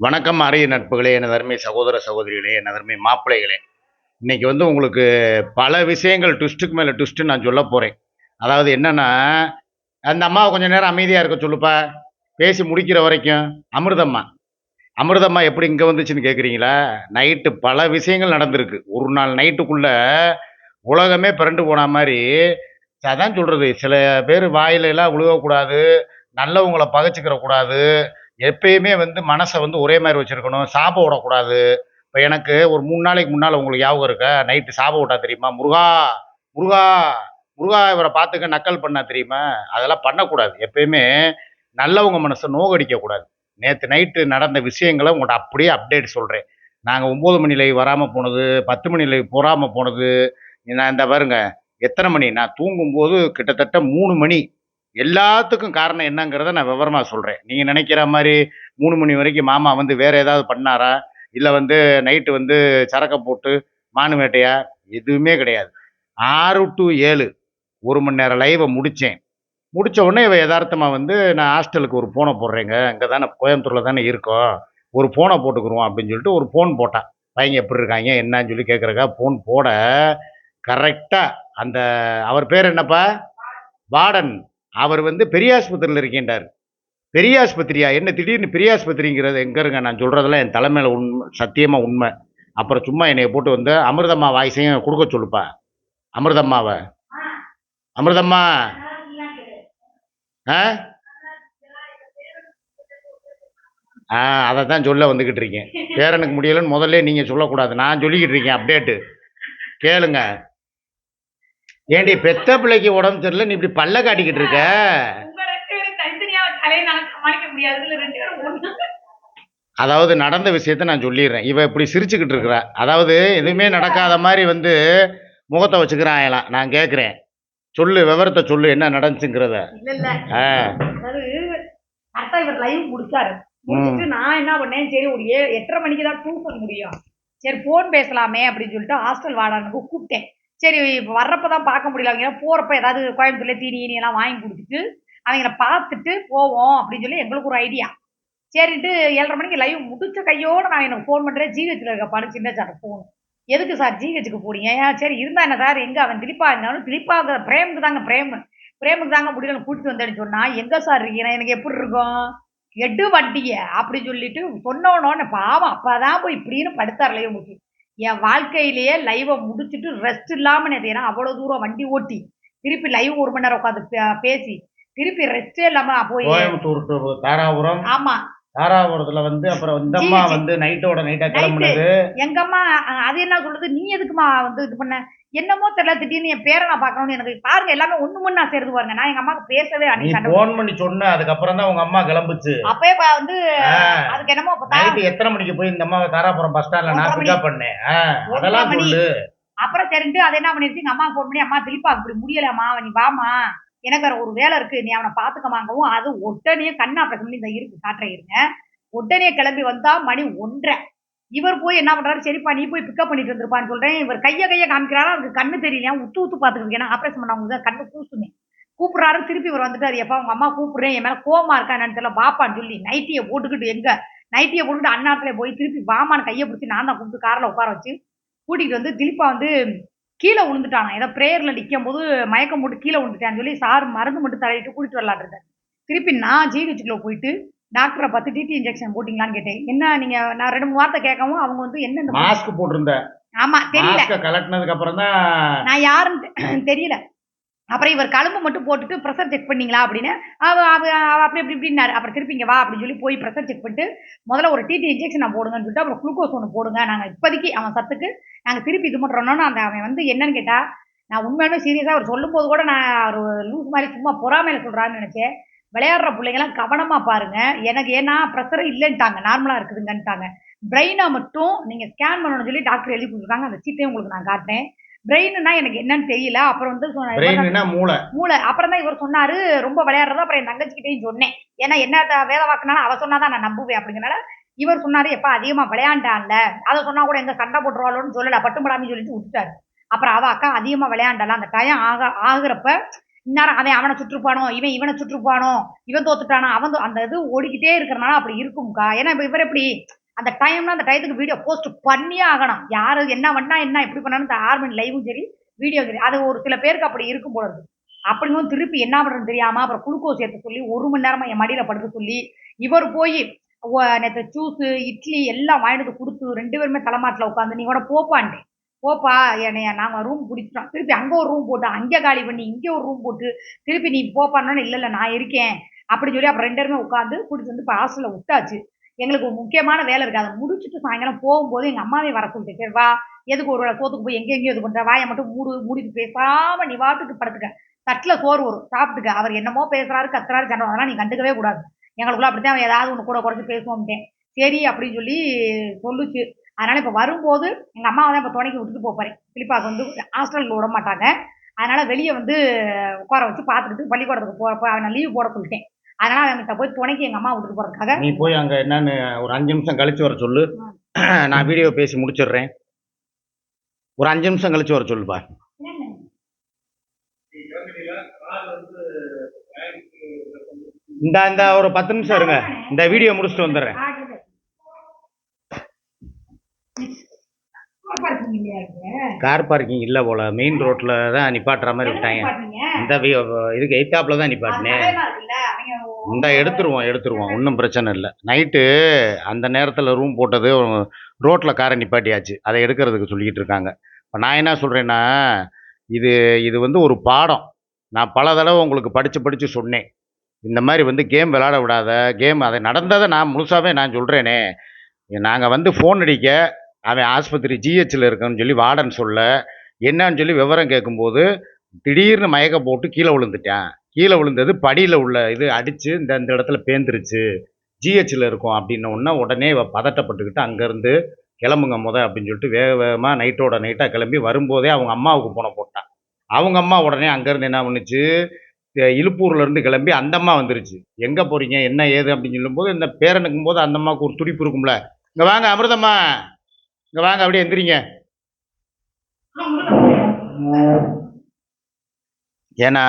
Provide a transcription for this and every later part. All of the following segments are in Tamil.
வணக்கம் அரிய நட்புகளே எனது சகோதர சகோதரிகளே எனது மாப்பிள்ளைகளே. இன்னைக்கு வந்து உங்களுக்கு பல விஷயங்கள் ட்விஸ்ட்டுக்கு மேலே ட்விஸ்ட்டு நான் சொல்ல போகிறேன் அதாவது என்னென்னா அந்த அம்மாவை கொஞ்சம் நேரம் அமைதியாக இருக்க சொல்லுப்பா. பேசி முடிக்கிற வரைக்கும் அமிர்தம்மா. அமிர்தம்மா எப்படி இங்கே வந்துச்சுன்னு கேட்குறீங்களா நைட்டு பல விஷயங்கள் நடந்திருக்கு. ஒரு நாள் நைட்டுக்குள்ளே உலகமே பிறண்டு போன மாதிரி அதான் சொல்கிறது சில பேர் வாயிலெல்லாம் உழுகக்கூடாது நல்லவங்களை பகைச்சிக்கிற கூடாது எப்பயுமே வந்து மனசை வந்து ஒரே மாதிரி வச்சுருக்கணும். சாப விடக்கூடாது. இப்போ எனக்கு ஒரு மூணு நாளைக்கு முன்னால் உங்களுக்கு ஞாபகம் இருக்கா? நைட்டு சாப விட்டா தெரியுமா? முருகா முருகா முருகா இவரை பார்த்துக்க நக்கல் பண்ணா தெரியுமா? அதெல்லாம் பண்ணக்கூடாது. எப்பயுமே நல்லவங்க மனசை நோகடிக்கக்கூடாது. நேற்று நைட்டு நடந்த விஷயங்களை உங்கள்கிட்ட அப்படியே அப்டேட் சொல்கிறேன் நாங்கள் ஒம்பது மணி லைவ் வராமல் போனது பத்து மணி லைவ் போகாமல் போனது நான் இந்த பாருங்க எத்தனை மணி? நான் தூங்கும்போது கிட்டத்தட்ட மூணு மணி எல்லாத்துக்கும் காரணம் என்னங்கிறத நான் விவரமாக சொல்கிறேன் நீங்கள் நினைக்கிற மாதிரி மூணு மணி வரைக்கும் மாமா வந்து வேறு ஏதாவது பண்ணாரா? இல்லை வந்து நைட்டு வந்து சரக்கை போட்டு மானு வேட்டையா எதுவுமே கிடையாது. ஆறு டு ஏழு ஒரு மணி நேரம் லைவை முடித்தேன் முடித்த உடனே இவ யதார்த்தமாக வந்து நான் ஹாஸ்டலுக்கு ஒரு ஃபோனை போடுறேங்க. இங்கே தானே கோயம்புத்தூரில் தானே இருக்கோம். ஒரு ஃபோனை போட்டுக்குருவோம் அப்படின்னு சொல்லிட்டு ஒரு ஃபோன் போட்டான் பையன் எப்படி இருக்காங்க? என்னன்னு சொல்லி கேட்குறக்கா ஃபோன் போட கரெக்டாக அந்த அவர் பேர் என்னப்பா? வார்டன் அவர் வந்து பெரியாஸ்பத்திரியில் இருக்கின்றார். பெரியாஸ்பத்திரியா என்ன திடீர்னு பெரியாஸ்பத்திரிங்கிறது எங்கே இருங்க? நான் சொல்கிறதெல்லாம் என் தலைமையில் உண்மை சத்தியமாக உண்மை. அப்புறம் சும்மா என்னையை போட்டு வந்து அமிர்தம்மா வாய்ஸையும் கொடுக்க சொல்லுப்பா. அமிர்தம்மாவை. அமிர்தம்மா. ஆ? ஆ அதை தான் சொல்ல வந்துக்கிட்டு இருக்கேன். பேரனுக்கு முடியலன்னு முதல்ல நீங்கள் சொல்லக்கூடாது. நான் சொல்லிக்கிட்டு இருக்கேன் அப்டேட்டு கேளுங்க. ஏண்டி பெத்த பிள்ளைக்கு உடம்பு சரியில்லை நீ இப்படி பல்ல காட்டிக்கிட்டு இருக்க? அதாவது நடந்த விஷயத்த நான் சொல்லிடுறேன். இவ இப்படி சிரிச்சுக்கிட்டு இருக்கிறா. அதாவது எதுவுமே நடக்காத மாதிரி வந்து முகத்தை வச்சுக்கிறாங்களாம் நான் கேட்குறேன் சொல்லு விவரத்தை சொல்லு என்ன நடந்துச்சுங்கிறத. இவர் லைவ் முடிச்சாரு. முடிச்சுட்டு நான் என்ன பண்ணேன்? சரி ஒரு ஏ எட்டரை மணிக்கு தான் தூக்க முடியும். சரி ஃபோன் பேசலாமே அப்படின்னு சொல்லிட்டு ஹாஸ்டல் வாடானுக்கு கூப்பிட்டேன். சரி வர்றப்போ வர்றப்ப தான் பார்க்க முடியல. அவங்க போகிறப்ப ஏதாவது கோயம்புத்தூர்ல தீனி ஈனி எல்லாம் வாங்கி கொடுத்துட்டு அவங்கள பார்த்துட்டு போவோம் அப்படின்னு சொல்லி எங்களுக்கு ஒரு ஐடியா சரின்ட்டு ஏழரை மணிக்கு லைவ் முடிச்ச கையோடு நான் எனக்கு ஃபோன் பண்ணுறேன் ஜிஹெச்சில் இருக்கப்பா சின்ன சார் ஃபோன் எதுக்கு சார் ஜிஹெச்சுக்கு போனீங்க ஏன் சரி இருந்தா என்ன சார் எங்கே அவன் திலீப்பா இருந்தாலும் திலீப்பா பிரேமுக்கு தாங்க பிரேம். பிரேமுக்கு தாங்க முடியல கூட்டிட்டு வந்தேன்னு சொன்னால் எங்கே சார் இருக்கீங்க? எனக்கு எப்படி இருக்கும்? எட்டு வண்டிய அப்படி சொல்லிட்டு சொன்னோன்னு பாவம் அப்பதான் போய் இப்படின்னு படுத்தார் லைவ் முடிச்சு என் வாழ்க்கையிலேயே லைவை முடிச்சுட்டு ரெஸ்ட் இல்லாமல் நேற்று ஏன்னா அவ்வளோ தூரம் வண்டி ஓட்டி திருப்பி லைவ் ஒரு மணி நேரம் உட்காந்து பேசி திருப்பி ரெஸ்டே இல்லாம போய் கோயம்புத்தூர் தாராபுரம். ஆமா. தாராபுரத்துல வந்து அப்புறம் இந்த அம்மா வந்து நைட்டோட நைட்டா கிளம்புனது. எங்க அம்மா அது என்ன சொல்றது? நீ எதுக்குமா வந்து இது பண்ண? என்னமோ தெரியல திடீர்னு என் பேரை நான் பார்க்கணும்னு எனக்கு பாருங்க எல்லாமே ஒண்ணு மணி நான் சேர்ந்து பாருங்க. நான் எங்க அம்மாக்கு பேசவே அன்னைக்கு போன் பண்ணி சொன்ன அதுக்கப்புறம் தான் உங்க அம்மா கிளம்புச்சு. அப்பவே வந்து அதுக்கு என்னமோ நைட்டு எத்தனை மணிக்கு போய் இந்த அம்மாவை தாராபுரம் பஸ் ஸ்டாண்ட்ல நான் பிக்கப் பண்ணேன்? அதெல்லாம். சொல்லு. அப்புறம் சரின்ட்டு அதை என்ன பண்ணிருச்சு எங்க அம்மா ஃபோன் பண்ணி அம்மா திலீப்பா இப்படி முடியலம்மா நீ வாமா எனக்கு வேற ஒரு வேலை இருக்கு. நீ அவனை பார்த்துக்கமாங்கவும் அது உடனே கண்ணா பிரச்சனை இந்த இருக்கு காட்டுறேன் இருங்க. உடனே கிளம்பி வந்தா மணி ஒன்றரை. இவர் போய் என்ன பண்றாரு? சரிப்பா நீ போய் பிக்கப் பண்ணிட்டு இருந்திருப்பான்னு சொல்றேன். இவர் கையை கையை காமிக்கிறாரா? அதுக்கு கண்ணு தெரியலையா உத்து உத்து பாத்துக்கிட்டு ஏன்னா ஆப்ரேஷன் பண்ணவங்க கண்ணு கூசுமே. கூப்பிடுறாரு திருப்பி இவர் வந்துட்டாரு. எப்பா உங்க அம்மா கூப்பிடுறேன். என் மேல கோமா இருக்கா என்னன்னு தெரியல. பாப்பான்னு சொல்லி நைட்டியை போட்டுக்கிட்டு எங்க? நைட்டியை போட்டுட்டு அண்ணாத்துல போய் திருப்பி வாமான்னு கையை பிடிச்சி நான் தான் கூப்பிட்டு கார்ல உட்கார வச்சு கூட்டிகிட்டு வந்து திலீப்பா வந்து கீழே விழுந்துட்டானா? ஏதோ ப்ரேயர்ல நிற்கும் போது மயக்கம் போட்டு கீழே விழுந்துட்டான்னு சொல்லி சார் மருந்து மட்டும் தடவிட்டு கூட்டிட்டு வரலான் இருந்தார். திருப்பி நான் ஜிஹெச்சுக்குள்ள போயிட்டு டாக்டரை பார்த்து டிடி இன்ஜெக்ஷன் போட்டிங்களான்னு கேட்டேன். என்ன நீங்க நான் ரெண்டு மூணு வார்த்தை கேட்கவும் அவங்க வந்து என்ன மாஸ்க் போட்டிருந்த. ஆமா தெரியல. கலட்டினதுக்கு அப்புறம் தான் நான் யாருன்னு தெரியல. அப்புறம் இவர் கழும்பு மட்டும் போட்டுட்டு ப்ரெஷர் செக் பண்ணீங்களா அப்படின்னு அவ அப்படி இப்படி இப்படின்னாரு அப்புறம் திருப்பி இங்க வா அப்படின்னு சொல்லி போய் ப்ரெஷர் செக் பண்ணிட்டு முதல்ல ஒரு டிடி இன்ஜெக்ஷன் நான் போடுங்கன்னு சொல்லிட்டு அப்புறம் குளுக்கோஸ் ஒன்று போடுங்க. நாங்கள் இப்போதைக்கு அவன் சத்துக்கு நாங்கள் திருப்பி இது பண்ணுறோன்னு அந்த அவன் வந்து என்னன்னு கேட்டா நான் உண்மையாலுமே சீரியஸாக அவர் சொல்லும்போது கூட நான் ஒரு லூஸ் மாதிரி சும்மா பொறாமையில சொல்கிறான்னு நினச்சேன். விளையாடுற பிள்ளைங்கலாம் கவனமாக பாருங்க. எனக்கு ஏன்னா ப்ரெஷர் இல்லைன்ட்டாங்க. நார்மலாக இருக்குதுங்கன்ட்டாங்க. பிரெயினை மட்டும் நீங்கள் ஸ்கேன் பண்ணணும்னு சொல்லி டாக்டர் எழுதி கொடுத்துருக்காங்க. அந்த சீட்டையும் உங்களுக்கு நான் காட்டுறேன். பிரெயின்னா எனக்கு என்னன்னு தெரியல. அப்புறம் வந்து மூளை. மூளை. அப்புறம் தான் இவர் சொன்னாரு ரொம்ப விளையாடுறதா அப்புறம் என் தங்கச்சிக்கிட்டையும் சொன்னேன். ஏன்னா என்ன வேலை வாக்குனாலும் அவ சொன்னாதான் நான் நம்புவேன் அப்படிங்கறனால இவர் சொன்னாரு எப்பா அதிகமா விளையாண்டான்ல. அதை சொன்னா கூட எங்க சண்டை போட்டுருவாளோன்னு சொல்லல. பட்டும்படாமி சொல்லிட்டு விட்டுட்டாரு. அப்புறம் அவ அக்கா அதிகமா விளையாண்டல அந்த டயம் ஆக ஆகுறப்ப இந்நேரம் அவன் அவனை சுற்றுப்பானோ இவன் இவனை சுற்றுப்பானோ இவன் தோத்துட்டானோ? அவன் அந்த இது ஓடிக்கிட்டே இருக்கிறனால அப்படி இருக்கும்க்கா. ஏன்னா இப்ப இவர் எப்படி அந்த டைம்ல அந்த டயத்துக்கு வீடியோ போஸ்ட் பண்ணியே ஆகணும். யாரு என்ன பண்ணா என்ன எப்படி பண்ணாலும் இந்த ஆறு மணி லைவும் சரி வீடியோ சரி. அது ஒரு சில பேருக்கு அப்படி இருக்கும் போல இருக்கு. அப்படிங்கும் திருப்பி என்ன பண்றது தெரியாம அப்புறம் குளுக்கோஸ் ஏற்ற சொல்லி ஒரு மணி நேரமா என் மடியில படுக்க சொல்லி இவர் போய் நேற்று ஜூஸு இட்லி எல்லாம் வாங்கிட்டு வந்து கொடுத்து ரெண்டு பேருமே தலைமாட்டில் உட்காந்து நீ கூட போப்பான்ட்டு போப்பா என்னைய நாங்கள் ரூம் பிடிச்சிட்டோம். திருப்பி அங்கே ஒரு ரூம் போட்டு அங்கே காலி பண்ணி இங்கே ஒரு ரூம் போட்டு திருப்பி நீ போப்பான்னு இல்லை இல்லை நான் இருக்கேன். அப்படின்னு சொல்லி அப்புறம் ரெண்டு பேருமே உட்காந்து பிடிச்சி வந்து இப்போ ஹாஸ்டலில் விட்டாச்சு. எங்களுக்கு ஒரு முக்கியமான வேலை இருக்குது அதை முடிச்சுட்டு சாயங்காலம் போகும்போது எங்கள் அம்மாவே வர சொல்லிட்டு சரி வா. எதுக்கு ஒரு வேளை சோத்துக்கு போய் எங்கே எங்கேயோ இது பண்ணுற வாயை மட்டும் மூடு மூடிட்டு பேசாமல் நீ வாட்டுக்கு படுத்துக்க. தட்டில் சோறு வரும். சாப்பிட்டுக்க. அவர் என்னமோ பேசுகிறாரு கத்துறாரு சண்டை அதெல்லாம் நீ கண்டுக்கவே கூடாது. எங்களுக்குள்ள அப்படித்தான் அவன் ஏதாவது ஒன்று கூட குறைச்சி பேசுவோம்ட்டேன். சரி அப்படின்னு சொல்லி சொல்லுச்சு. அதனால இப்போ வரும்போது எங்கள் அம்மாவை தான் இப்போ துணைக்கு விட்டுட்டு போப்பாரு பிலிப்பாக்கு வந்து ஹாஸ்டலுக்கு விட மாட்டாங்க. அதனால வெளியே வந்து உட்கார வச்சு பார்த்துக்கிட்டு பள்ளிக்கூடத்துக்கு போகிறப்ப அவனை லீவ் போட சொல்லிட்டேன். அதனால அவன்கிட்ட போய் துணைக்கு எங்கள் அம்மா விட்டுட்டு போகிறதுக்காக நீ போய் அங்க என்னன்னு ஒரு அஞ்சு நிமிஷம் கழிச்சு வர சொல்லு. நான் வீடியோ பேசி முடிச்சிடுறேன். ஒரு அஞ்சு நிமிஷம் கழிச்சு வர சொல்லுப்பா இந்த இந்த ஒரு பத்து நிமிஷம் இருங்க. இந்த வீடியோ முடிச்சுட்டு வந்துடுறேன். கார் பார்க்கிங் இல்லை போல. மெயின் ரோட்ல தான் நிப்பாட்டுற மாதிரி விட்டாங்க. இந்த இதுக்கு எய்த்தாப்புல தான் நிப்பாட்டினேன் இந்த எடுத்துருவோம் எடுத்துருவோம். ஒன்றும் பிரச்சனை இல்லை. நைட்டு அந்த நேரத்தில் ரூம் போட்டது ரோட்டில் காரை நிப்பாட்டியாச்சு. அதை எடுக்கிறதுக்கு சொல்லிக்கிட்டு இருக்காங்க. இப்போ நான் என்ன சொல்கிறேன்னா இது இது வந்து ஒரு பாடம். நான் பல தடவை உங்களுக்கு படித்து படித்து சொன்னேன். இந்த மாதிரி வந்து கேம் விளாட விடாத கேம் அதை நடந்ததை நான் முழுசாகவே நான் சொல்கிறேனே நாங்கள் வந்து ஃபோன் அடிக்க அவன் ஆஸ்பத்திரி ஜிஹெச்சில் இருக்கன்னு சொல்லி வார்டன் சொல்ல என்னன்னு சொல்லி விவரம் கேட்கும்போது திடீர்னு மயக்க போட்டு கீழே விழுந்துட்டான். கீழே விழுந்தது படியில் உள்ள இது அடித்து இந்த இந்த இடத்துல பேந்துருச்சு. ஜிஹெச்சில் இருக்கும் அப்படின்ன உடனே உடனே இவ பதட்டப்பட்டுக்கிட்டு அங்கேருந்து கிளம்புங்க முத அப்படின்னு சொல்லிட்டு வேக வேகமாக நைட்டோட நைட்டாக கிளம்பி வரும்போதே அவங்க அம்மாவுக்கு போன போட்டான். அவங்க அம்மா உடனே அங்கேருந்து என்ன பண்ணுச்சு? தெ- இலுப்பூர்ல இருந்து கிளம்பி அந்த அம்மா வந்துருச்சு. எங்கே போகிறீங்க என்ன ஏது? அப்படின்னு சொல்லும்போது இந்த பேரனுக்கும் போது அந்த அம்மாவுக்கு ஒரு துடிப்பு இருக்கும்ல. இங்கே வாங்க அமிர்தம்மா. இங்கே வாங்க அப்படியே எந்திரிங்க. ஏன்னா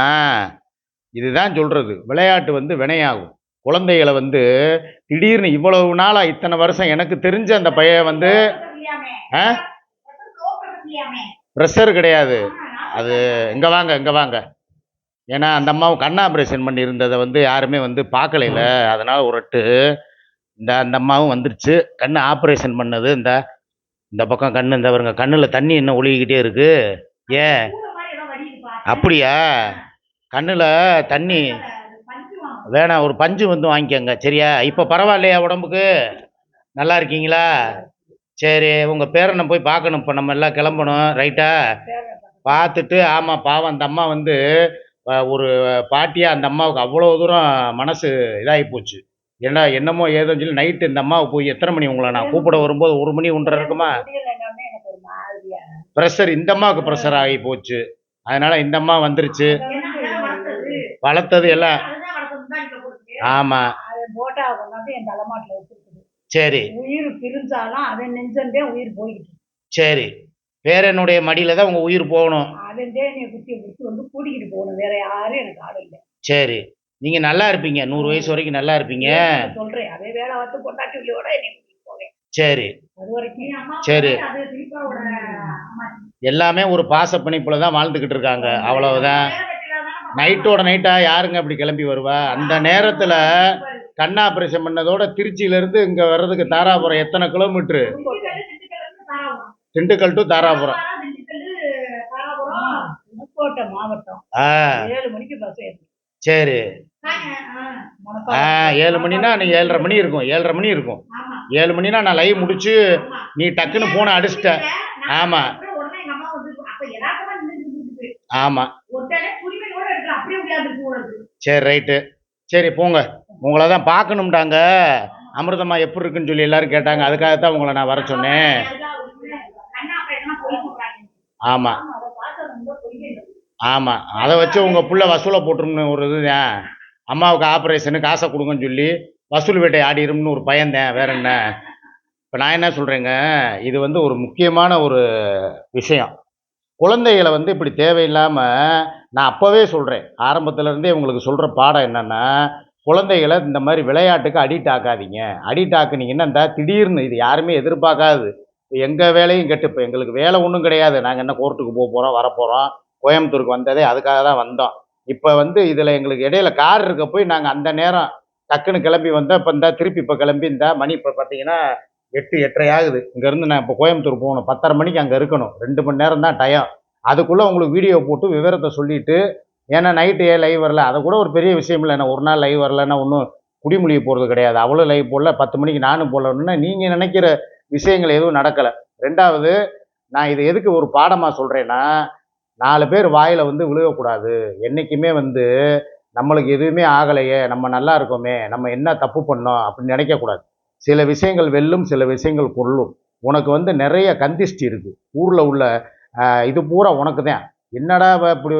இதுதான் சொல்றது. விளையாட்டு வந்து வினையாகும். குழந்தைகளை வந்து திடீர்னு இவ்வளவு நாளா இத்தனை வருஷம் எனக்கு தெரிஞ்ச அந்த பையன் வந்து ப்ரெஷர் கிடையாது. அது இங்கே வாங்க இங்கே வாங்க. ஏன்னா அந்த அம்மாவும் கண் ஆப்ரேஷன் பண்ணி இருந்ததை வந்து யாருமே வந்து பார்க்கலைல அதனால ஒரு எட்டு இந்த அந்த அம்மாவும் வந்துருச்சு. கண் ஆப்ரேஷன் பண்ணது. இந்த இந்த பக்கம் கண்ணு இந்த பாருங்க கண்ணில் தண்ணி இன்னும் ஒழுகிக்கிட்டே இருக்கு. ஏன்? அப்படியா? கண்ணில் தண்ணி வேணாம் ஒரு பஞ்சு வந்து வாங்கிக்கோங்க. சரியா? இப்போ பரவாயில்லையா உடம்புக்கு? நல்லா இருக்கீங்களா? சரி உங்கள் பேரனை போய் பார்க்கணும். இப்போ நம்ம எல்லாம் கிளம்பணும். ரைட்டா? பார்த்துட்டு ஆமாம் பாவம். அந்த அம்மா வந்து ஒரு பாட்டியாக அந்த அம்மாவுக்கு அவ்வளோ தூரம் மனசு இதாகி போச்சு. ஏன்னா என்னமோ ஏதோன்னு சொல்லி நைட்டு இந்த அம்மாவை போய் எத்தனை மணி உங்களை நான் கூப்பிட வரும்போது ஒரு மணி ஒன்றரை இருக்குமா? ப்ரெஷர் இந்த அம்மாவுக்கு ப்ரெஷர் ஆகி போச்சு. அதனால இந்த அம்மா வந்துருச்சு. வளர்த்தது? எல்லாம் ஆமா. போட்டா கொண்டாந்து என் தலைமாட்டில் வச்சிருக்குது. சரி. உயிர் பிரிஞ்சாலும் அவன் நெஞ்சந்தே உயிர் போய்கிட்டு சரி. பேரனுடைய மடியில தான் உங்க உயிர் போகணும். சரி. நீங்க நல்லா இருப்பீங்க. நூறு வயசு வரைக்கும் நல்லா இருப்பீங்க. சரி. சரி. எல்லாமே ஒரு பாச பிணைப்புல தான் வாழ்ந்துகிட்டு இருக்காங்க. அவ்வளவுதான். நைட்டோட நைட்டா யாருங்க அப்படி கிளம்பி வருவா? அந்த நேரத்துல கண் ஆபரேஷன் பண்ணதோட திருச்சியில இருந்து இங்க வர்றதுக்கு தாராபுரம் எத்தனை கிலோமீட்டரு திண்டுக்கல் டு தாராபுரம். மாவட்டம். ஏழு மணிக்கு பஸ் சரி. ஏழு மணினா நீ ஏழரை மணி இருக்கும் ஏழரை மணி இருக்கும். ஏழு மணினா நான் லைவ் முடிச்சு நீ டக்குன்னு போனை அடிச்சிட்ட. ஆமா. ஆமா. சரி ரைட்டு சரி போங்க. உங்களை தான் பார்க்கணும்டாங்க. அமிர்தமா எப்படி இருக்குன்னு சொல்லி எல்லாரும் கேட்டாங்க. அதுக்காகத்தான் உங்களை நான் வர சொன்னேன். ஆமா. ஆமா அதை வச்சு உங்க புள்ள வசூலை போட்டுரும்னு ஒரு இதுதான் அம்மாவுக்கு ஆப்ரேஷனு காசை கொடுங்கன்னு சொல்லி வசூல் வேட்டை ஆடிரும்னு ஒரு பயந்தேன் வேற என்ன? இப்போ நான் என்ன சொல்றேங்க? இது வந்து ஒரு முக்கியமான ஒரு விஷயம். குழந்தைகளை வந்து இப்படி தேவையில்லாம நான் அப்போவே சொல்கிறேன் ஆரம்பத்துலேருந்தே உங்களுக்கு சொல்கிற பாடம் என்னென்னா குழந்தைகளை இந்த மாதிரி விளையாட்டுக்கு அடிக்ட் ஆக்காதீங்க. அடிக்ட் ஆக்குனீங்கன்னா இந்த திடீர்னு இது யாருமே எதிர்பார்க்காது. எங்கள் வேலையும் கெட்டு இப்போ எங்களுக்கு வேலை ஒன்றும் கிடையாது. நாங்கள் என்ன கோர்ட்டுக்கு போக போகிறோம் வரப்போகிறோம் கோயம்புத்தூருக்கு வந்ததே அதுக்காக தான் வந்தோம். இப்போ வந்து இதில் எங்களுக்கு இடையில கார் இருக்க போய் நாங்கள் அந்த நேரம் டக்குன்னு கிளம்பி வந்தோம் இப்போ இந்த திருப்பி இப்போ கிளம்பி இந்த மணி இப்போ பார்த்தீங்கன்னா எட்டு எட்டரை ஆகுது. இங்கேருந்து நான் இப்போ கோயம்புத்தூர் போகணும். பத்தரை மணிக்கு அங்கே இருக்கணும். ரெண்டு மணி நேரம் தான் டயம் அதுக்குள்ளே உங்களுக்கு வீடியோ போட்டு விவரத்தை சொல்லிவிட்டு ஏன்னா நைட்டு ஏன் லைவ் வரல? அதை கூட ஒரு பெரிய விஷயம் இல்லை. ஒரு நாள் லைவ் வரலன்னா ஒன்றும் குடிமொழிய போகிறது கிடையாது. அவ்வளோ லைவ் போடல. பத்து மணிக்கு நானும் போடலன்னா நீங்கள் நினைக்கிற விஷயங்கள் எதுவும் நடக்கலை. ரெண்டாவது நான் இது எதுக்கு ஒரு பாடமாக சொல்கிறேன்னா நாலு பேர் வாயில் வந்து விழுகக்கூடாது. என்றைக்குமே வந்து நம்மளுக்கு எதுவுமே ஆகலையே நம்ம நல்லா இருக்கோமே நம்ம என்ன தப்பு பண்ணோம் அப்படின்னு நினைக்கக்கூடாது. சில விஷயங்கள் வெல்லும் சில விஷயங்கள் பொருளும். உனக்கு வந்து நிறைய கந்திஷ்டி இருக்குது ஊரில் உள்ள இது பூரா உனக்கு தான் என்னடா இப்படி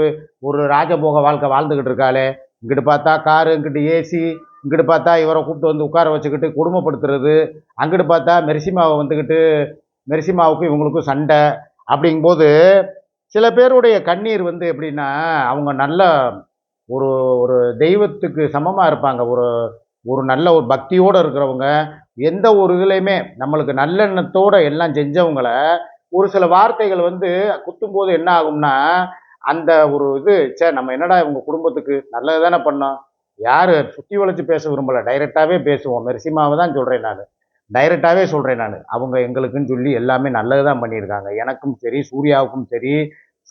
ஒரு ராஜபோக வாழ்க்கை வாழ்ந்துக்கிட்டு இருக்காளே? இங்கிட்டு பார்த்தா காரு இங்கிட்டு ஏசி இங்கிட்டு பார்த்தா இவரை கூப்பிட்டு வந்து உட்கார வச்சுக்கிட்டு குடும்பப்படுத்துறது. அங்கிட்டு பார்த்தா மெரிசிமாவை வந்துக்கிட்டு மெரிசிமாவுக்கும் இவங்களுக்கும் சண்டை. அப்படிங்கும்போது சில பேருடைய கண்ணீர் வந்து எப்படின்னா அவங்க நல்ல ஒரு ஒரு தெய்வத்துக்கு சமமாக இருப்பாங்க. ஒரு ஒரு நல்ல ஒரு பக்தியோடு இருக்கிறவங்க எந்த ஒரு இதுலையுமே நம்மளுக்கு நல்லெண்ணத்தோடு எல்லாம் செஞ்சவங்கள ஒரு சில வார்த்தைகள் வந்து குத்தும்போது என்ன ஆகும்னா அந்த ஒரு இது ச்சே நம்ம என்னடா இவங்க குடும்பத்துக்கு நல்லது தானே பண்ணோம்? யார்? சுற்றி வளைச்சு பேச விரும்பலை. டைரெக்டாகவே பேசுவோம். மெர்சிமாவை தான் சொல்கிறேன் நான். டைரெக்டாகவே சொல்கிறேன் நான். அவங்க எங்களுக்குன்னு சொல்லி எல்லாமே நல்லது தான் பண்ணியிருக்காங்க. எனக்கும் சரி சூர்யாவுக்கும் சரி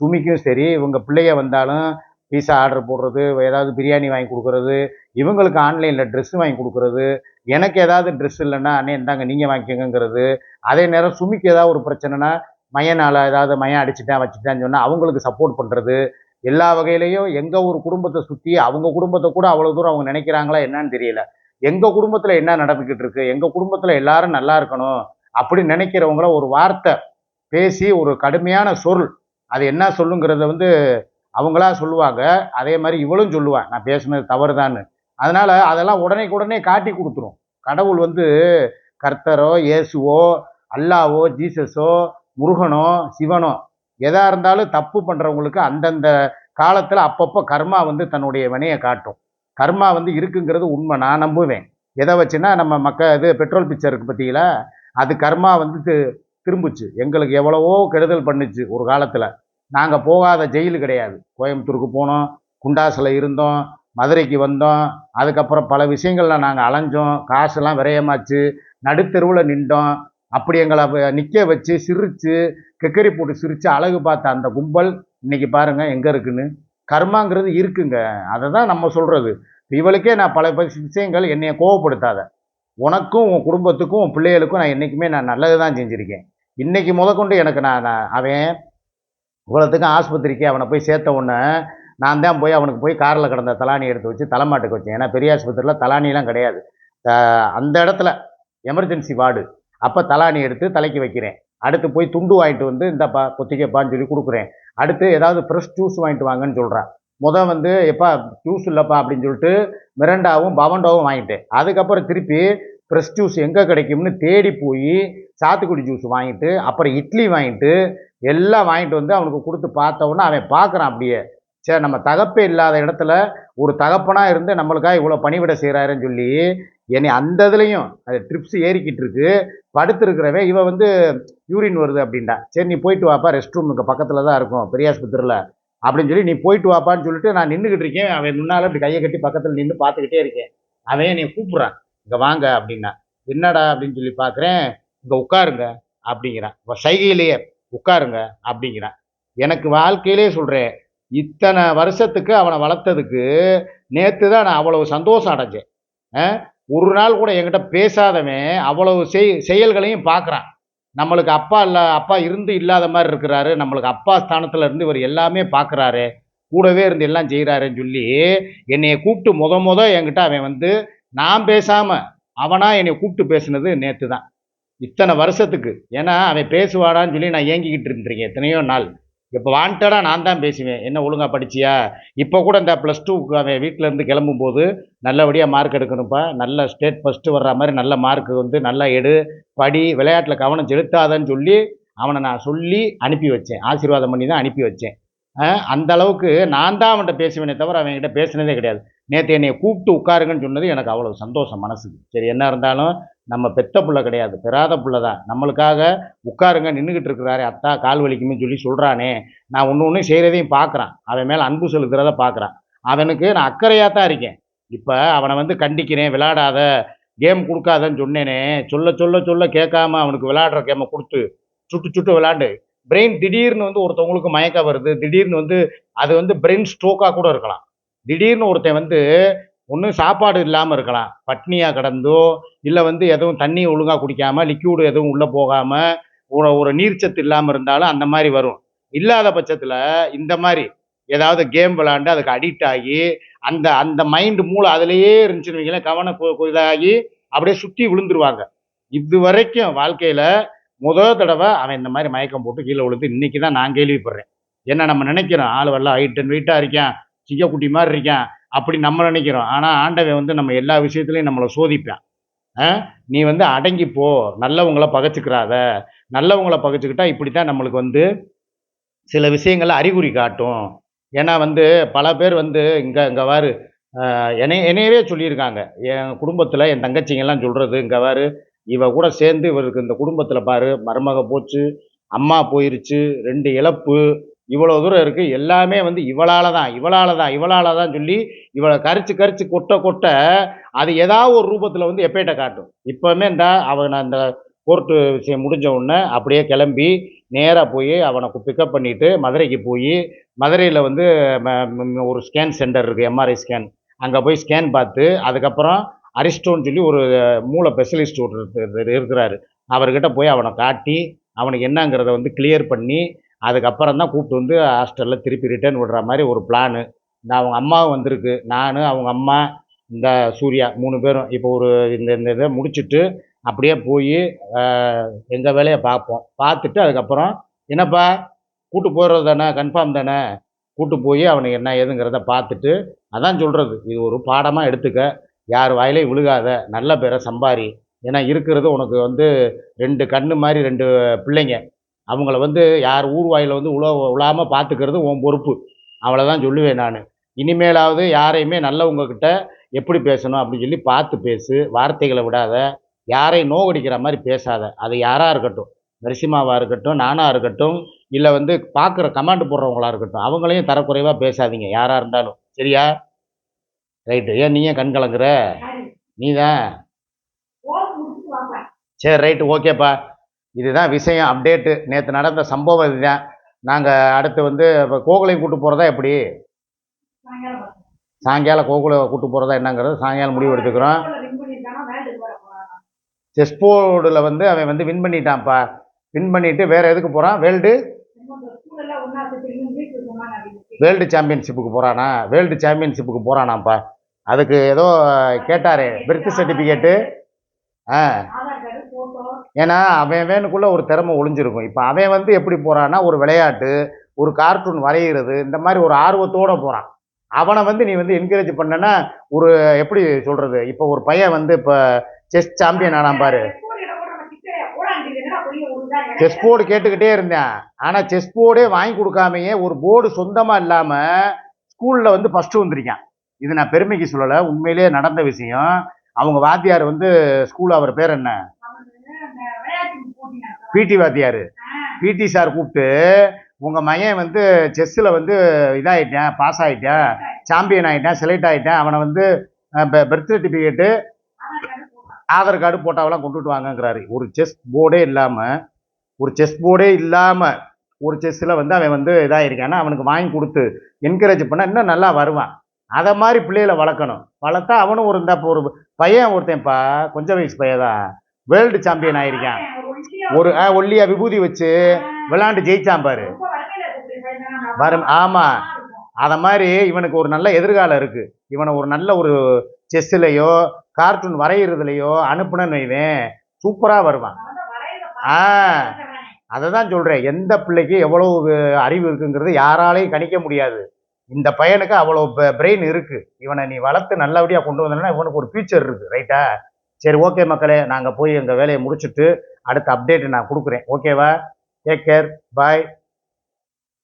சுமிக்கும் சரி இவங்க பிள்ளைய வந்தாலும் பீஸா ஆர்டர் போடுறது ஏதாவது பிரியாணி வாங்கி கொடுக்குறது இவங்களுக்கு ஆன்லைனில் ட்ரெஸ் வாங்கி கொடுக்குறது எனக்கு ஏதாவது ட்ரெஸ் இல்லைன்னா அண்ணே இந்தாங்க நீங்கள் வாங்கிக்கோங்கிறது அதே நேரம் சுமிக்கு ஏதாவது ஒரு பிரச்சனைனா மையனால் ஏதாவது மையம் அடிச்சுட்டேன் வச்சுட்டேன்னு சொன்னால் அவங்களுக்கு சப்போர்ட் பண்ணுறது எல்லா வகையிலையும் எங்கள் ஒரு குடும்பத்தை சுற்றி அவங்க குடும்பத்தை கூட அவ்வளோ தூரம் அவங்க நினைக்கிறாங்களா என்னன்னு தெரியல. எங்கள் குடும்பத்தில் என்ன நடந்துக்கிட்டு இருக்கு? எங்கள் குடும்பத்தில் எல்லாரும் நல்லா இருக்கணும் அப்படி நினைக்கிறவங்கள ஒரு வார்த்தை பேசி ஒரு கடுமையான சொல். அது என்ன சொல்லுங்கிறத வந்து அவங்களா சொல்லுவாங்க. அதே மாதிரி இவளும் சொல்லுவான். நான் பேசுனது தவறுதான்னு. அதனால் அதெல்லாம் உடனே உடனே காட்டி கொடுத்துரும். கடவுள் வந்து கர்த்தரோ இயேசுவோ அல்லாவோ ஜீசஸோ முருகனோ சிவனோ எதா இருந்தாலும் தப்பு பண்ணுறவங்களுக்கு அந்தந்த காலத்தில் அப்பப்போ கர்மா வந்து தன்னுடைய வினையை காட்டும். கர்மா வந்து இருக்குங்கிறது உண்மை நான் நம்புவேன். எதை வச்சுன்னா நம்ம மக்க இது பெட்ரோல் பிக்சருக்கு இருக்கு பார்த்தீங்களா அது கர்மா வந்து தி- திரும்புச்சு. எங்களுக்கு எவ்வளவோ கெடுதல் பண்ணுச்சு ஒரு காலத்தில். நாங்கள் போகாத ஜெயிலு கிடையாது. கோயம்புத்தூருக்கு போனோம் குண்டாசில் இருந்தோம் மதுரைக்கு வந்தோம் அதுக்கப்புறம் பல விஷயங்களில் நாங்கள் அலைஞ்சோம் காசெல்லாம் விரயமாச்சு நடுத்தெருவில் நின்றோம் அப்படி எங்களை நிற்க வச்சு சிரித்து கெக்கரி போட்டு சிரித்து அழகு பார்த்த அந்த கும்பல் இன்னைக்கு பாருங்கள் எங்கே இருக்குன்னு? கர்மாங்கிறது இருக்குங்க. அதை தான் நம்ம சொல்கிறது இவளுக்கே நான் பல விஷயங்கள் என்னைய கோவப்படுத்தாத. உனக்கும் உன் குடும்பத்துக்கும் உன் பிள்ளைகளுக்கும் நான் என்றைக்குமே நான் நல்லது தான் செஞ்சுருக்கேன். இன்றைக்கி முதற்கொண்டு எனக்கு நான் நான் அவன் இவ்வளோத்துக்கும் ஆஸ்பத்திரிக்கு அவனை போய் சேர்த்த உடனே நான் தான் போய் அவனுக்கு போய் காரில் கிடந்த தலானி எடுத்து வச்சு தலைமாட்டுக்கு வச்சேன். ஏன்னா பெரிய ஆஸ்பத்திரியில் தலானிலாம் கிடையாது. அந்த இடத்துல எமர்ஜென்சி வார்டு அப்போ தலானி எடுத்து தலைக்கு வைக்கிறேன். அடுத்து போய் துண்டு வாங்கிட்டு வந்து இந்தப்பா கொத்திக்கப்பான்னு சொல்லி கொடுக்குறேன். அடுத்து ஏதாவது ஃப்ரெஷ் ஜூஸ் வாங்கிட்டு வாங்கன்னு சொல்கிறேன் முதல் வந்து எப்பா ஜூஸ் இல்லைப்பா அப்படின்னு சொல்லிட்டு மிரண்டாவும் பவண்டோவும் வாங்கிட்டேன். அதுக்கப்புறம் திருப்பி ஃப்ரெஷ் ஜூஸ் எங்கே கிடைக்கும்னு தேடி போய் சாத்துக்குடி ஜூஸ் வாங்கிட்டு அப்புறம் இட்லி வாங்கிட்டு எல்லாம் வாங்கிட்டு வந்து அவனுக்கு கொடுத்து பார்த்தவொன்னே அவன் பார்க்குறான் அப்படியே. சரி நம்ம தகப்பே இல்லாத இடத்துல ஒரு தகப்பனாக இருந்து நம்மளுக்காக இவ்வளோ பணிவிட செய்கிறாருன்னு சொல்லி என்னை அந்த இதுலேயும் அது ட்ரிப்ஸ் ஏறிக்கிட்டு இருக்கு. படுத்துருக்கிறவே இவன் வந்து யூரின் வருது அப்படின்டா சரி நீ போயிட்டு வாப்பா ரெஸ்ட் ரூம் இங்கே பக்கத்தில் தான் இருக்கும் பெரியாஸ்பத்திரியில் அப்படின்னு சொல்லி நீ போயிட்டு வாப்பான்னு சொல்லிட்டு நான் நின்றுக்கிட்டு இருக்கேன். அவன் முன்னால் இப்படி கையை கட்டி பக்கத்தில் நின்று பார்த்துக்கிட்டே இருக்கேன். அவன் என்னை கூப்பிட்றான். இங்கே வாங்க அப்படின்னா. என்னடா அப்படின்னு சொல்லி பார்க்குறேன். இங்கே உட்காருங்க அப்படிங்கிறான். இப்போ சைகையிலேயே உட்காருங்க அப்படிங்கிறான். எனக்கு வாழ்க்கையிலே சொல்கிறேன் இத்தனை வருஷத்துக்கு அவனை வளர்த்ததுக்கு நேற்று தான் நான் அவ்வளவு சந்தோஷம் அடைஞ்சேன். ஒரு நாள் கூட என்கிட்ட பேசாதவன் அவ்வளவு செய் செயல்களையும் பார்க்குறான். நம்மளுக்கு அப்பா இல்லை அப்பா இருந்து இல்லாத மாதிரி இருக்கிறாரு. நம்மளுக்கு அப்பா ஸ்தானத்தில் இருந்து இவர் எல்லாமே பார்க்குறாரு. கூடவே இருந்து எல்லாம் செய்கிறாருன்னு சொல்லி என்னையை கூப்பிட்டு முத முத என்கிட்ட அவன் வந்து நான் பேசாமல் அவனாக என்னை கூப்பிட்டு பேசினது நேற்று தான். இத்தனை வருஷத்துக்கு. ஏன்னா அவன் பேசுவாடான்னு சொல்லி நான் ஏங்கிக்கிட்டு இருந்திருக்கேன் எத்தனையோ நாள். இப்போ வாண்டடாக நான் தான் பேசுவேன். என்ன ஒழுங்கா படிச்சியா? இப்போ கூட இந்த ப்ளஸ் டூக்கு அவன் வீட்டில் இருந்து கிளம்பும்போது நல்லபடியாக மார்க் எடுக்கணும்ப்பா. நல்ல ஸ்டேட் ஃபஸ்ட்டு வர்ற மாதிரி நல்ல மார்க் வந்து நல்லா எடு. படி விளையாட்டில் கவனம் செலுத்தாதன்னு சொல்லி அவனை நான் சொல்லி அனுப்பி வச்சேன். ஆசீர்வாதம் பண்ணி தான் அனுப்பி வச்சேன். அந்த அளவுக்கு நான் தான் அவன்கிட்ட பேசுவேனே தவிர அவன்கிட்ட பேசினதே கிடையாது. நேற்று என்னை கூப்பிட்டு உட்காருங்கன்னு சொன்னது எனக்கு அவ்வளோ சந்தோஷம் மனசுக்கு. சரி என்ன இருந்தாலும் நம்ம பெத்த புள்ள கிடையாது பெறாத புள்ள தான். நம்மளுக்காக உட்காருங்க நின்றுக்கிட்டு இருக்கிறாரே அத்தா கால் வலிக்குமே சொல்லி சொல்கிறானே நான் ஒன்று ஒன்று செய்கிறதையும் பார்க்குறான் அவன் மேலே அன்பு செலுத்துகிறத பார்க்குறான் அவனுக்கு நான் அக்கறையாக தான் இருக்கேன். இப்போ அவனை வந்து கண்டிக்கிறேன் விளையாடாத கேம் கொடுக்காதன்னு சொன்னேனே. சொல்ல சொல்ல சொல்ல கேட்காம அவனுக்கு விளையாடுற கேமை கொடுத்து சுட்டு சுட்டு விளையாண்டு. பிரெயின் திடீர்னு வந்து ஒருத்தவங்களுக்கு மயக்கம் வருது திடீர்னு வந்து அது வந்து பிரெயின் ஸ்ட்ரோக்காக கூட இருக்கலாம். திடீர்னு ஒருத்தன் வந்து ஒன்றும் சாப்பாடு இல்லாமல் இருக்கலாம். பட்னியாக கிடந்தோ இல்லை வந்து எதுவும் தண்ணி ஒழுங்காக குடிக்காமல் லிக்யூடு எதுவும் உள்ளே போகாமல் ஒரு ஒரு நீர்ச்சத்து இல்லாமல் இருந்தாலும் அந்த மாதிரி வரும். இல்லாத பட்சத்தில் இந்த மாதிரி ஏதாவது கேம் விளாண்டு அதுக்கு அடிக்ட் ஆகி அந்த அந்த மைண்டு மூளை அதிலேயே இருந்துச்சுன்னு வைங்களேன் கவனம் கு- இதாகி அப்படியே சுற்றி விழுந்துருவாங்க. இது வரைக்கும் வாழ்க்கையில் முதல் தடவை அவன் இந்த மாதிரி மயக்கம் போட்டு கீழே விழுந்து இன்னைக்கு தான் நான் கேள்விப்படுறேன். என்ன நம்ம நினைக்கிறோம்? ஆள் வரலாம் ஹைட் அண்ட் வெயிட்டாக இருக்கேன். சிங்கக்குட்டி மாதிரி இருக்கேன் அப்படி நம்ம நினைக்கிறோம். ஆனால் ஆண்டவன் வந்து நம்ம எல்லா விஷயத்துலையும் நம்மளை சோதிப்பேன். நீ வந்து அடங்கி போ. நல்லவங்களை பகைச்சிக்கிறாத. நல்லவங்கள பகைச்சிக்கிட்டா இப்படி தான் நம்மளுக்கு வந்து சில விஷயங்களை அறிகுறி காட்டும். ஏன்னா வந்து பல பேர் வந்து இங்கே இங்கே வாரு. என்னை என்னையவே சொல்லியிருக்காங்க. என் குடும்பத்தில் என் தங்கச்சிங்கெல்லாம் சொல்கிறது இங்கே வாரு. இவ கூட சேர்ந்து இவருக்கு இந்த குடும்பத்தில் பாரு. மருமக போச்சு அம்மா போயிருச்சு ரெண்டு இழப்பு இவ்வளோ தூரம் இருக்குது எல்லாமே வந்து இவளால் தான் இவளால் தான் இவளால் தான் சொல்லி இவளை கரிச்சு கரிச்சு கொட்ட கொட்ட அது ஏதாவது ஒரு ரூபத்தில் வந்து எப்பேட்ட காட்டும். இப்போவுமே இந்த அவன் அந்த கோர்ட்டு விஷயம் முடிஞ்ச உடனே அப்படியே கிளம்பி நேராக போய் அவனை பிக்கப் பண்ணிவிட்டு மதுரைக்கு போய் மதுரையில் வந்து ம- ஒரு ஸ்கேன் சென்டர் இருக்குது எம்ஆர்ஐ ஸ்கேன் அங்கே போய் ஸ்கேன் பார்த்து அதுக்கப்புறம் அரிஸ்டோன்னு சொல்லி ஒரு மூளை ஸ்பெஷலிஸ்ட் ஒருத்தர் இருக்கிறாரு. அவர்கிட்ட போய் அவனை காட்டி அவனுக்கு என்னங்கிறத வந்து கிளியர் பண்ணி அதுக்கப்புறம் தான் கூப்பிட்டு வந்து ஹாஸ்டலில் திருப்பி ரிட்டர்ன் விடுற மாதிரி ஒரு பிளானு இந்த அவங்க அம்மாவும் வந்திருக்கு. நான் அவங்க அம்மா இந்த சூர்யா மூணு பேரும் இப்போ ஒரு இந்த இந்த இதை முடிச்சுட்டு அப்படியே போய் எங்கள் வேலையை பார்ப்போம். பார்த்துட்டு அதுக்கப்புறம் என்னப்பா கூட்டு போகிறது தானே கன்ஃபார்ம் தானே? கூட்டு போய் அவனுக்கு என்ன ஏதுங்கிறத பார்த்துட்டு அதான் சொல்கிறது இது ஒரு பாடமாக எடுத்துக்க. யார் வாயிலையும் விழுகாத. நல்ல பேரை சம்பாரி. ஏன்னா இருக்கிறது உனக்கு வந்து ரெண்டு கண்ணு மாதிரி ரெண்டு பிள்ளைங்க. அவங்கள வந்து யார் ஊர் வாயில் வந்து உழ உழாமல் பார்த்துக்கிறது உன் பொறுப்பு. அவ்வளோதான் சொல்லுவேன் நான். இனிமேலாவது யாரையுமே நல்லவங்க கிட்ட எப்படி பேசணும் அப்படின்னு சொல்லி பார்த்து பேசு வார்த்தைகளை விடாத. யாரையும் நோகடிக்கிற மாதிரி பேசாத. அது யாராக இருக்கட்டும். நரசிம்மாவாக இருக்கட்டும் நானாக இருக்கட்டும் இல்லை வந்து பார்க்குற கமாண்ட் போடுறவங்களா இருக்கட்டும் அவங்களையும் தரக்குறைவாக பேசாதீங்க யாராக இருந்தாலும். சரியா? ரைட்டு ஏன் நீ ஏன் கண் கலங்குற? நீ தான் சரி ரைட்டு ஓகேப்பா. இதுதான் விஷயம் அப்டேட்டு நேற்று நடந்த சம்பவம் இதுதான். நாங்கள் அடுத்து வந்து இப்போ கோகுலையும் கூட்டு போகிறதா எப்படி? சாயங்காலம் கோகுலை கூட்டு போகிறதா என்னங்கிறது சாயங்காலம் முடிவு எடுத்துக்கிறோம். செஸ் போர்டில் வந்து அவன் வந்து வின் பண்ணிட்டான்ப்பா. வின் பண்ணிட்டு வேறு எதுக்கு போகிறான் வேர்ல்டு வேர்ல்டு சாம்பியன்ஷிப்புக்கு போகிறானா வேர்ல்டு சாம்பியன்ஷிப்புக்கு போகிறானாப்பா அதுக்கு ஏதோ கேட்டார் பெர்த் சர்டிஃபிகேட்டு ஆ. ஏன்னா அவன் வேணுக்குள்ள ஒரு திறமை ஒளிஞ்சிருக்கும். இப்போ அவன் வந்து எப்படி போகிறான்னா ஒரு விளையாட்டு ஒரு கார்ட்டூன் வரைகிறது இந்த மாதிரி ஒரு ஆர்வத்தோட போகிறான் அவனை வந்து நீ வந்து என்கரேஜ் பண்ணனா ஒரு எப்படி சொல்கிறது இப்போ ஒரு பையன் வந்து இப்போ செஸ் சாம்பியன் ஆனான் பாரு. செஸ் போர்டு கேட்டுக்கிட்டே இருந்தேன். ஆனால் செஸ் போர்டே வாங்கி கொடுக்காமையே ஒரு போர்டு சொந்தமாக இல்லாமல் ஸ்கூலில் வந்து ஃபஸ்ட்டு வந்திருக்கேன். இது நான் பெருமைக்கு சொல்லலை உண்மையிலேயே நடந்த விஷயம். அவங்க வாத்தியார் வந்து ஸ்கூல் அவர் பேர் என்ன? பிடி வாத்தியார். பிடி சார் கூப்பிட்டு உங்கள் மையன் வந்து செஸ்ஸில் வந்து இதாகிட்டேன் பாஸ் ஆகிட்டேன் சாம்பியன் ஆகிட்டேன் செலக்ட் ஆகிட்டேன் அவனை வந்து பர்த் சர்டிஃபிகேட்டு ஆதார் கார்டு போட்டாவெல்லாம் கொண்டுட்டு வாங்கங்கிறாரு. ஒரு செஸ் போர்டே இல்லாமல் ஒரு செஸ் போர்டே இல்லாமல் ஒரு செஸ்ஸில் வந்து அவன் வந்து இதாகிருக்கான்னா அவனுக்கு வாங்கி கொடுத்து என்கரேஜ் பண்ணால் இன்னும் நல்லா வருவான். அதை மாதிரி பிள்ளைகளை வளர்க்கணும். வளர்த்தா அவனும் ஒரு இந்த இப்போ ஒரு பையன் ஒருத்தன்ப்பா கொஞ்சம் வயசு பையன் தான் வேர்ல்டு சாம்பியன் ஆயிருக்கான். ஒரு ஆ, ஒல்லியா விபூதி வச்சு விளாண்டு ஜெயிச்சான் பாரு. வரும் ஆமாம் அதை மாதிரி இவனுக்கு ஒரு நல்ல எதிர்காலம் இருக்கு. இவனை ஒரு நல்ல ஒரு செஸ்ஸுலையோ கார்ட்டூன் வரைகிறதுலையோ அனுப்புனன்னு வைவேன். சூப்பராக வருவான். ஆ அதை தான் சொல்கிறேன் எந்த பிள்ளைக்கு எவ்வளோ அறிவு இருக்குங்கிறது யாராலையும் கணிக்க முடியாது. இந்த பையனுக்கு அவ்வளோ பிரெயின் இருக்குது இவனை நீ வளர்த்து நல்லபடியாக கொண்டு வந்தனா இவனுக்கு ஒரு ஃபியூச்சர் இருக்குது ரைட்டா சரி ஓகே மக்களே நாங்கள் போய் எங்கள் வேலையை முடிச்சுட்டு அடுத்த அப்டேட் நான் கொடுக்குறேன். ஓகேவா டேக் கேர் பாய்